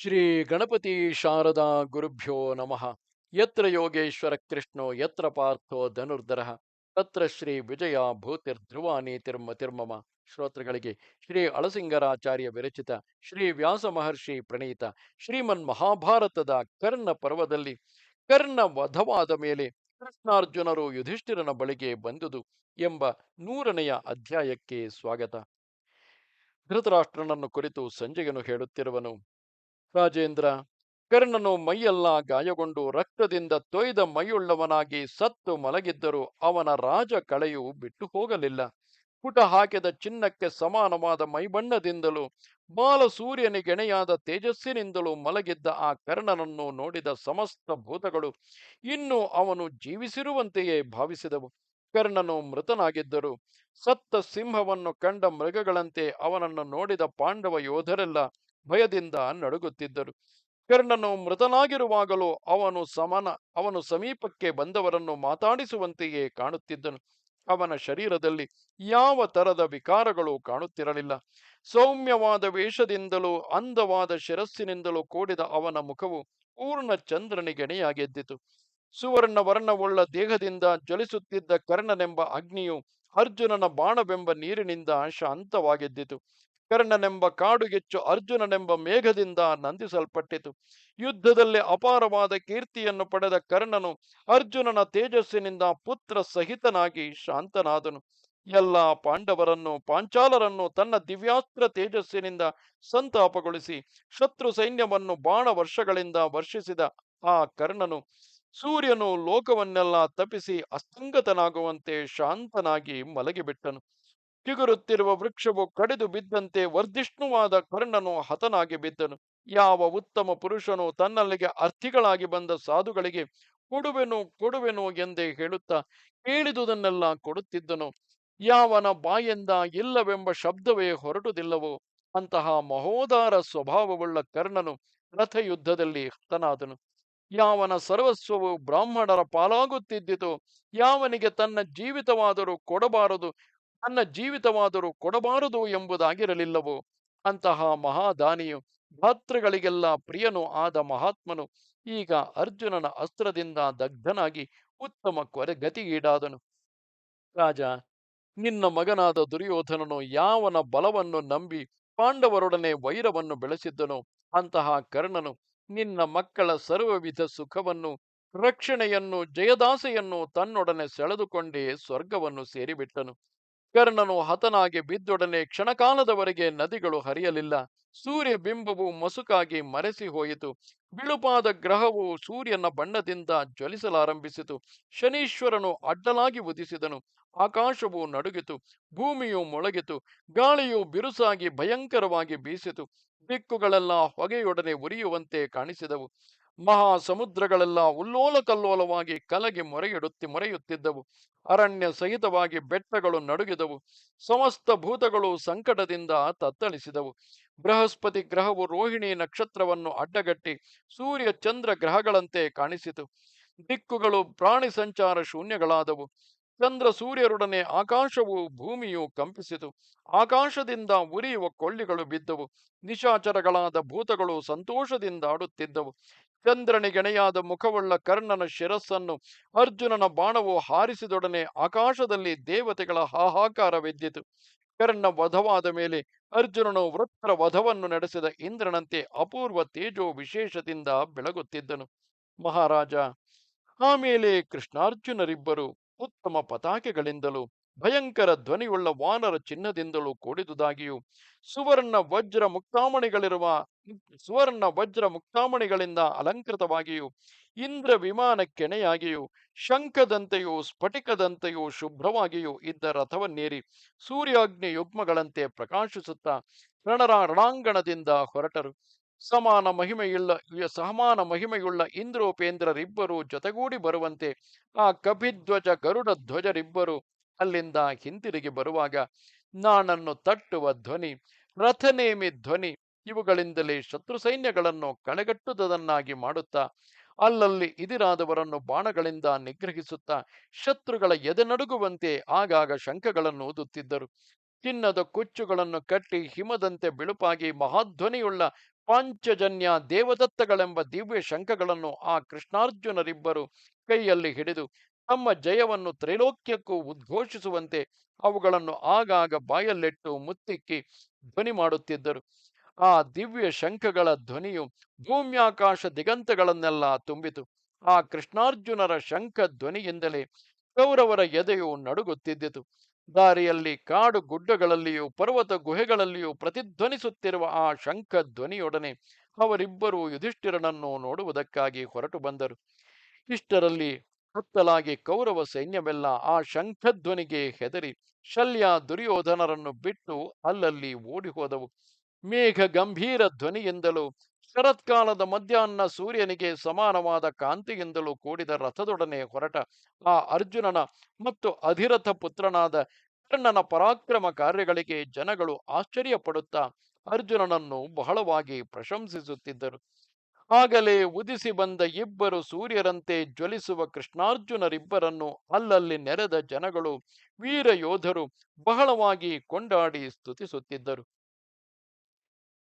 ಶ್ರೀ ಗಣಪತಿ ಶಾರದಾ ಗುರುಭ್ಯೋ ನಮಃ. ಯತ್ರ ಯೋಗೇಶ್ವರ ಕೃಷ್ಣೋ, ಯತ್ರ ಪಾರ್ಥೋ ಧನುರ್ಧರ. ತತ್ರ ಶ್ರೀ ವಿಜಯ ತಿರ್ಮ ತಿರ್ಮಮ. ಶ್ರೋತೃಗಳಿಗೆ ಶ್ರೀ ಅಳಸಿಂಗರಾಚಾರ್ಯ ವಿರಚಿತ ಶ್ರೀ ವ್ಯಾಸ ಮಹರ್ಷಿ ಪ್ರಣೀತ ಶ್ರೀಮನ್ ಮಹಾಭಾರತದ ಕರ್ಣ ಪರ್ವದಲ್ಲಿ ಕರ್ಣ ವಧವಾದ ಮೇಲೆ ಕೃಷ್ಣಾರ್ಜುನರು ಯುಧಿಷ್ಠಿರನ ಬಳಿಗೆ ಬಂದುದು ಎಂಬ ನೂರನೆಯ ಅಧ್ಯಾಯಕ್ಕೆ ಸ್ವಾಗತ. ಧೃತರಾಷ್ಟ್ರನನ್ನು ಕುರಿತು ಸಂಜೆಯನು ಹೇಳುತ್ತಿರುವನು ರಾಜೇಂದ್ರ, ಕರ್ಣನು ಮೈಯೆಲ್ಲ ಗಾಯಗೊಂಡು ರಕ್ತದಿಂದ ತೊಯ್ದ ಮೈಯುಳ್ಳವನಾಗಿ ಸತ್ತು ಮಲಗಿದ್ದರೂ. ಅವನ ರಾಜ ಕಳೆಯು ಬಿಟ್ಟು ಹೋಗಲಿಲ್ಲ. ಪುಟ ಹಾಕಿದ ಚಿನ್ನಕ್ಕೆ ಸಮಾನವಾದ ಮೈಬಣ್ಣದಿಂದಲೂ, ಬಾಲ ಸೂರ್ಯನಿಗೆಣೆಯಾದ ತೇಜಸ್ಸಿನಿಂದಲೂ ಮಲಗಿದ್ದ ಆ ಕರ್ಣನನ್ನು ನೋಡಿದ ಸಮಸ್ತ ಭೂತಗಳು ಇನ್ನು ಅವನು ಜೀವಿಸಿರುವಂತೆಯೇ ಭಾವಿಸಿದವು. ಕರ್ಣನು ಮೃತನಾಗಿದ್ದರು. ಸತ್ತ ಸಿಂಹವನ್ನು ಕಂಡ ಮೃಗಗಳಂತೆ ಅವನನ್ನು ನೋಡಿದ ಪಾಂಡವ ಯೋಧರೆಲ್ಲ ಭಯದಿಂದ ನಡುಗುತ್ತಿದ್ದರು. ಕರ್ಣನು ಮೃತನಾಗಿರುವಾಗಲೂ ಅವನು ಸಮನ, ಅವನು ಸಮೀಪಕ್ಕೆ ಬಂದವರನ್ನು ಮಾತಾಡಿಸುವಂತೆಯೇ ಕಾಣುತ್ತಿದ್ದನು. ಅವನ ಶರೀರದಲ್ಲಿ ಯಾವ ತರದ ವಿಕಾರಗಳು ಕಾಣುತ್ತಿರಲಿಲ್ಲ. ಸೌಮ್ಯವಾದ ವೇಷದಿಂದಲೂ ಅಂದವಾದ ಶಿರಸ್ಸಿನಿಂದಲೂ ಕೂಡಿದ ಅವನ ಮುಖವು ಪೂರ್ಣ ಚಂದ್ರನಿಗೆಣೆಯಾಗೆದ್ದಿತು ಸುವರ್ಣ ವರ್ಣವುಳ್ಳ ದೇಹದಿಂದ ಜ್ವಲಿಸುತ್ತಿದ್ದ ಕರ್ಣನೆಂಬ ಅಗ್ನಿಯು ಅರ್ಜುನನ ಬಾಣವೆಂಬ ನೀರಿನಿಂದ ಶಾಂತವಾಗಿದ್ದಿತು. ಕರ್ಣನೆಂಬ ಕಾಡುಗೆಚ್ಚು ಅರ್ಜುನನೆಂಬ ಮೇಘದಿಂದ ನಂದಿಸಲ್ಪಟ್ಟಿತು. ಯುದ್ಧದಲ್ಲಿ ಅಪಾರವಾದ ಕೀರ್ತಿಯನ್ನು ಪಡೆದ ಕರ್ಣನು ಅರ್ಜುನನ ತೇಜಸ್ಸಿನಿಂದ ಪುತ್ರ ಸಹಿತನಾಗಿ ಶಾಂತನಾದನು. ಎಲ್ಲ ಪಾಂಡವರನ್ನು, ಪಾಂಚಾಲರನ್ನು ತನ್ನ ದಿವ್ಯಾಸ್ತ್ರ ತೇಜಸ್ಸಿನಿಂದ ಸಂತಾಪಗೊಳಿಸಿ ಶತ್ರು ಸೈನ್ಯವನ್ನು ಬಾಣ ವರ್ಷಗಳಿಂದ ವರ್ಷಿಸಿದ ಆ ಕರ್ಣನು ಸೂರ್ಯನು ಲೋಕವನ್ನೆಲ್ಲ ತಪಿಸಿ ಅಸ್ತಂಗತನಾಗುವಂತೆ ಶಾಂತನಾಗಿ ಮಲಗಿಬಿಟ್ಟನು. ಚಿಗುರುತ್ತಿರುವ ವೃಕ್ಷವು ಕಡಿದು ಬಿದ್ದಂತೆ ವರ್ಧಿಷ್ಣುವಾದ ಕರ್ಣನು ಹತನಾಗಿ ಬಿದ್ದನು. ಯಾವ ಉತ್ತಮ ಪುರುಷನು ತನ್ನಲ್ಲಿಗೆ ಅರ್ಥಿಗಳಾಗಿ ಬಂದ ಸಾಧುಗಳಿಗೆ ಕೊಡುವೆನು ಕೊಡುವೆನು ಎಂದೇ ಹೇಳುತ್ತಾ ಕೇಳಿದುದನ್ನೆಲ್ಲ ಕೊಡುತ್ತಿದ್ದನು. ಯಾವನ ಬಾಯಿಂದ ಇಲ್ಲವೆಂಬ ಶಬ್ದವೇ ಹೊರಟುದಿಲ್ಲವೋ, ಅಂತಹ ಮಹೋದಾರ ಸ್ವಭಾವವುಳ್ಳ ಕರ್ಣನು ರಥಯುದ್ಧದಲ್ಲಿ ಹತನಾದನು. ಯಾವನ ಸರ್ವಸ್ವವು ಬ್ರಾಹ್ಮಣರ ಪಾಲಾಗುತ್ತಿದ್ದಿತು, ಯಾವನಿಗೆ ತನ್ನ ಜೀವಿತವಾದರೂ ಕೊಡಬಾರದು ತನ್ನ ಜೀವಿತವಾದರೂ ಕೊಡಬಾರದು ಎಂಬುದಾಗಿರಲಿಲ್ಲವೋ? ಅಂತಹ ಮಹಾದಾನಿಯು ಭಾತೃಗಳಿಗೆಲ್ಲ ಪ್ರಿಯನು ಆದ ಮಹಾತ್ಮನು ಈಗ ಅರ್ಜುನನ ಅಸ್ತ್ರದಿಂದ ದಗ್ಧನಾಗಿ ಉತ್ತಮ ಕೊರೆ ಗತಿಗೀಡಾದನು. ರಾಜ, ನಿನ್ನ ಮಗನಾದ ದುರ್ಯೋಧನನು ಯಾವನ ಬಲವನ್ನು ನಂಬಿ ಪಾಂಡವರೊಡನೆ ವೈರವನ್ನು ಬೆಳೆಸಿದ್ದನು ಅಂತಹ ಕರ್ಣನು ನಿನ್ನ ಮಕ್ಕಳ ಸರ್ವವಿಧ ಸುಖವನ್ನು, ರಕ್ಷಣೆಯನ್ನು, ಜಯದಾಸೆಯನ್ನು ತನ್ನೊಡನೆ ಸೆಳೆದುಕೊಂಡೇ ಸ್ವರ್ಗವನ್ನು ಸೇರಿಬಿಟ್ಟನು. ಕರ್ಣನು ಹತನಾಗಿ ಬಿದ್ದೊಡನೆ ಕ್ಷಣಕಾಲದವರೆಗೆ ನದಿಗಳು ಹರಿಯಲಿಲ್ಲ. ಸೂರ್ಯ ಬಿಂಬವು ಮಸುಕಾಗಿ ಮರೆಸಿ ಹೋಯಿತು. ಬಿಳುಪಾದ ಗ್ರಹವು ಸೂರ್ಯನ ಬಣ್ಣದಿಂದ ಜ್ವಲಿಸಲಾರಂಭಿಸಿತು. ಶನೀಶ್ವರನು ಅಡ್ಡಲಾಗಿ ಉದಿಸಿದನು. ಆಕಾಶವು ನಡುಗಿತು. ಭೂಮಿಯು ಮೊಳಗಿತು. ಗಾಳಿಯು ಬಿರುಸಾಗಿ ಭಯಂಕರವಾಗಿ ಬೀಸಿತು. ದಿಕ್ಕುಗಳೆಲ್ಲ ಹೊಗೆಯೊಡನೆ ಉರಿಯುವಂತೆ ಕಾಣಿಸಿದವು. ಮಹಾ ಸಮುದ್ರಗಳೆಲ್ಲ ಉಲ್ಲೋಲ ಕಲ್ಲೋಲವಾಗಿ ಕಲಗಿ ಮೊರೆಯಿಡುತ್ತಿ ಮೊರೆಯುತ್ತಿದ್ದವು. ಅರಣ್ಯ ಸಹಿತವಾಗಿ ಬೆಟ್ಟಗಳು ನಡುಗಿದವು. ಸಮಸ್ತ ಭೂತಗಳು ಸಂಕಟದಿಂದ ತತ್ತಳಿಸಿದವು. ಬೃಹಸ್ಪತಿ ಗ್ರಹವು ರೋಹಿಣಿ ನಕ್ಷತ್ರವನ್ನು ಅಡ್ಡಗಟ್ಟಿ ಸೂರ್ಯ ಚಂದ್ರ ಗ್ರಹಗಳಂತೆ ಕಾಣಿಸಿತು. ದಿಕ್ಕುಗಳು ಪ್ರಾಣಿ ಸಂಚಾರ ಶೂನ್ಯಗಳಾದವು. ಚಂದ್ರ ಸೂರ್ಯರೊಡನೆ ಆಕಾಶವು ಭೂಮಿಯು ಕಂಪಿಸಿತು. ಆಕಾಶದಿಂದ ಉರಿಯುವ ಕೊಳ್ಳಿಗಳು ಬಿದ್ದವು. ನಿಶಾಚರಗಳಾದ ಭೂತಗಳು ಸಂತೋಷದಿಂದ ಆಡುತ್ತಿದ್ದವು. ಚಂದ್ರನಿಗೆಣೆಯಾದ ಮುಖವುಳ್ಳ ಕರ್ಣನ ಶಿರಸ್ಸನ್ನು ಅರ್ಜುನನ ಬಾಣವು ಹಾರಿಸಿದೊಡನೆ ಆಕಾಶದಲ್ಲಿ ದೇವತೆಗಳ ಹಾಹಾಕಾರವೆದ್ದಿತು ಕರ್ಣ ವಧವಾದ ಮೇಲೆ ಅರ್ಜುನನು ವೃತ್ತರ ವಧವನ್ನು ನಡೆಸಿದ ಇಂದ್ರನಂತೆ ಅಪೂರ್ವ ತೇಜೋ ವಿಶೇಷದಿಂದ ಬೆಳಗುತ್ತಿದ್ದನು. ಮಹಾರಾಜ ಆಮೇಲೆ ಕೃಷ್ಣಾರ್ಜುನರಿಬ್ಬರು ಉತ್ತಮ ಪತಾಕೆಗಳಿಂದಲೂ, ಭಯಂಕರ ಧ್ವನಿಯುಳ್ಳ ವಾನರ ಚಿನ್ನದಿಂದಲೂ ಕೂಡಿದುದಾಗಿಯೂ, ಸುವರ್ಣ ವಜ್ರ ಮುಕ್ತಾಮಣಿಗಳಿರುವ, ಸುವರ್ಣ ವಜ್ರ ಮುಕ್ತಾಮಣಿಗಳಿಂದ ಅಲಂಕೃತವಾಗಿಯೂ, ಇಂದ್ರ ವಿಮಾನ ಕೆಣೆಯಾಗಿಯೂ ಶಂಖದಂತೆಯೂ, ಸ್ಫಟಿಕದಂತೆಯೂ ಶುಭ್ರವಾಗಿಯೂ ಇದ್ದ ರಥವನ್ನೇರಿ ಸೂರ್ಯಾಗ್ನಿ ಯುಗ್ಮಗಳಂತೆ ಪ್ರಕಾಶಿಸುತ್ತಾ ರಣರ ರಣಾಂಗಣದಿಂದ ಹೊರಟರು. ಸಮಾನ ಮಹಿಮೆಯುಳ್ಳ ಸಮಾನ ಮಹಿಮೆಯುಳ್ಳ ಇಂದ್ರೋಪೇಂದ್ರರಿಬ್ಬರು ಜೊತೆಗೂಡಿ ಬರುವಂತೆ ಆ ಕಪಿಧ್ವಜ ಗರುಡ ಧ್ವಜರಿಬ್ಬರು ಅಲ್ಲಿಂದ ಹಿಂತಿರುಗಿ ಬರುವಾಗ ನಾನನ್ನು ತಟ್ಟುವ ಧ್ವನಿ, ರಥನೇಮಿ ಧ್ವನಿ ಇವುಗಳಿಂದಲೇ ಶತ್ರು ಸೈನ್ಯಗಳನ್ನು ಕಳೆಗಟ್ಟುವುದನ್ನಾಗಿ ಮಾಡುತ್ತಾ, ಅಲ್ಲಲ್ಲಿ ಇದಿರಾದವರನ್ನು ಬಾಣಗಳಿಂದ ನಿಗ್ರಹಿಸುತ್ತಾ ಶತ್ರುಗಳ ಎದೆ ನಡುಗುವಂತೆ ಆಗಾಗ ಶಂಖಗಳನ್ನು ಓದುತ್ತಿದ್ದರು ಚಿನ್ನದ ಕುಚ್ಚುಗಳನ್ನು ಕಟ್ಟಿ ಹಿಮದಂತೆ ಬಿಳುಪಾಗಿ ಮಹಾಧ್ವನಿಯುಳ್ಳ ಪಾಂಚಜನ್ಯ ದೇವದತ್ತಗಳೆಂಬ ದಿವ್ಯ ಶಂಖಗಳನ್ನು ಆ ಕೃಷ್ಣಾರ್ಜುನರಿಬ್ಬರು ಕೈಯಲ್ಲಿ ಹಿಡಿದು ತಮ್ಮ ಜಯವನ್ನು ತ್ರೈಲೋಕ್ಯಕ್ಕೂ ಉದ್ಘೋಷಿಸುವಂತೆ ಅವುಗಳನ್ನು ಆಗಾಗ ಬಾಯಲ್ಲಿಟ್ಟು ಮುತ್ತಿಕ್ಕಿ ಧ್ವನಿ ಮಾಡುತ್ತಿದ್ದರು. ಆ ದಿವ್ಯ ಶಂಖಗಳ ಧ್ವನಿಯು ಭೂಮ್ಯಾಕಾಶ ದಿಗಂತಗಳನ್ನೆಲ್ಲ ತುಂಬಿತು. ಆ ಕೃಷ್ಣಾರ್ಜುನರ ಶಂಖ ಧ್ವನಿಯಿಂದಲೇ ಕೌರವರ ಎದೆಯು ನಡುಗುತ್ತಿದ್ದಿತು. ದಾರಿಯಲ್ಲಿ ಕಾಡು ಗುಡ್ಡಗಳಲ್ಲಿಯೂ, ಪರ್ವತ ಗುಹೆಗಳಲ್ಲಿಯೂ ಪ್ರತಿಧ್ವನಿಸುತ್ತಿರುವ ಆ ಶಂಖ ಧ್ವನಿಯೊಡನೆ ಅವರಿಬ್ಬರೂ ಯುಧಿಷ್ಠಿರನನ್ನು ನೋಡುವುದಕ್ಕಾಗಿ ಹೊರಟು ಬಂದರು. ಇಷ್ಟರಲ್ಲಿ ಹತ್ತಲಾಗಿ ಕೌರವ ಸೈನ್ಯವೆಲ್ಲ ಆ ಶಂಖಧ್ವನಿಗೆ ಹೆದರಿ ಶಲ್ಯ ದುರ್ಯೋಧನರನ್ನು ಬಿಟ್ಟು ಅಲ್ಲಲ್ಲಿ ಓಡಿ ಹೋದವು ಮೇಘ ಗಂಭೀರ ಧ್ವನಿಯಿಂದಲೂ ಶರತ್ಕಾಲದ ಮಧ್ಯಾಹ್ನ ಸೂರ್ಯನಿಗೆ ಸಮಾನವಾದ ಕಾಂತಿಯಿಂದಲೂ ಕೂಡಿದ ರಥದೊಡನೆ ಹೊರಟ ಆ ಅರ್ಜುನನ ಮತ್ತು ಅಧಿರಥ ಪುತ್ರನಾದ ಕರ್ಣನ ಪರಾಕ್ರಮ ಕಾರ್ಯಗಳಿಗೆ ಜನಗಳು ಆಶ್ಚರ್ಯಪಡುತ್ತಾ ಅರ್ಜುನನನ್ನು ಬಹಳವಾಗಿ ಪ್ರಶಂಸಿಸುತ್ತಿದ್ದರು. ಆಗಲೇ ಉದಿಸಿ ಬಂದ ಇಬ್ಬರು ಸೂರ್ಯರಂತೆ ಜ್ವಲಿಸುವ ಕೃಷ್ಣಾರ್ಜುನರಿಬ್ಬರನ್ನು ಅಲ್ಲಲ್ಲಿ ನೆರೆದ ಜನಗಳು, ವೀರ ಯೋಧರು ಬಹಳವಾಗಿ ಕೊಂಡಾಡಿ ಸ್ತುತಿಸುತ್ತಿದ್ದರು.